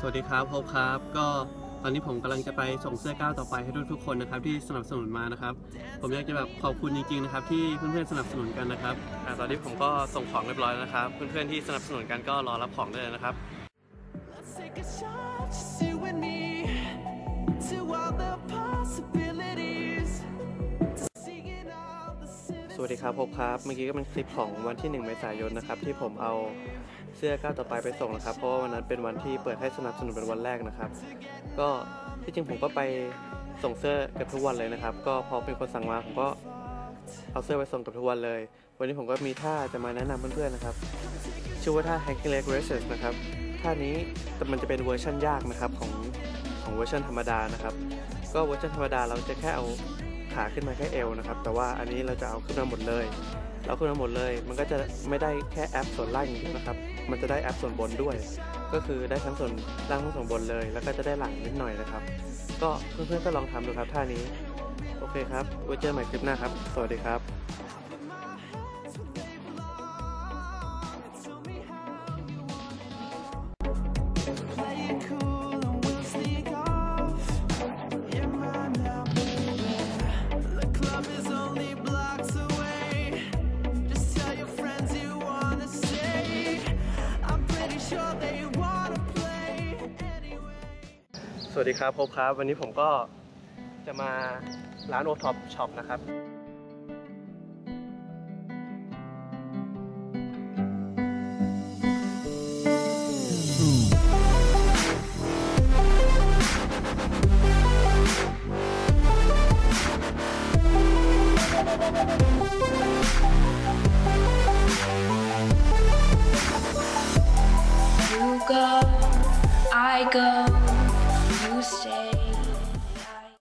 สวัสดีครับพบครับ ก็ตอนนี้ผมกำลังจะไปส่งเสื้อก้าวต่อไปให้ทุกๆคนนะครับที่สนับสนุนมานะครับ ผมอยากจะแบบขอบคุณจริงๆนะครับที่เพื่อนๆสนับสนุนกันนะครับอ่าตอนนี้ผมก็ส่งของเรียบร้อยแล้วนะครับ เพื่อนๆที่สนับสนุนกันก็รอรับของได้เลยนะครับ Let's take a shot, just you and me, สวัสดีครับพบครับ เมื่อกี้ก็เป็นคลิปของวันที่ 1 เมษายนนะครับ ที่ผมเอาเสื้อก้าวต่อไปไปส่งนะครับ เพราะว่าวันนั้นเป็นวันที่เปิดให้สนับสนุนเป็นวันแรกนะครับ ก็ที่จริงผมก็ไปส่งเสื้อกับทุกวันเลยนะครับ ก็พอเป็นคนสั่งมาผมก็เอาเสื้อไปส่งกับทุกวันเลย วันนี้ผมก็มีท่าจะมาแนะนำเพื่อนๆนะครับ ชื่อว่าท่า Hacking Leg Raises นะครับ ท่านี้แต่มันจะเป็นเวอร์ชันยากนะครับของของเวอร์ชันธรรมดานะครับ ก็เวอร์ชันธรรมดาเราจะแค่เอา ขาขึ้นมาแค่เอวนะครับ แต่ว่าอันนี้เราจะเอาขึ้นมาหมดเลย เราขึ้นมาหมดเลย มันก็จะไม่ได้แค่แอปส่วนล่างอย่างเดียวนะครับ มันจะได้แอปส่วนบนด้วย ก็คือได้ทั้งส่วนล่างทั้งส่วนบนเลย แล้วก็จะได้หลังนิดหน่อยนะครับ ก็เพื่อนๆก็ลองทำดูครับท่านี้ โอเคครับไว้เจอกันใหม่คลิปหน้าครับ สวัสดีครับ วัสดีครับพบครับ วันนี้ผมก็จะมาร้านโอท็อปช็อปนะครับ You go, I go, stay.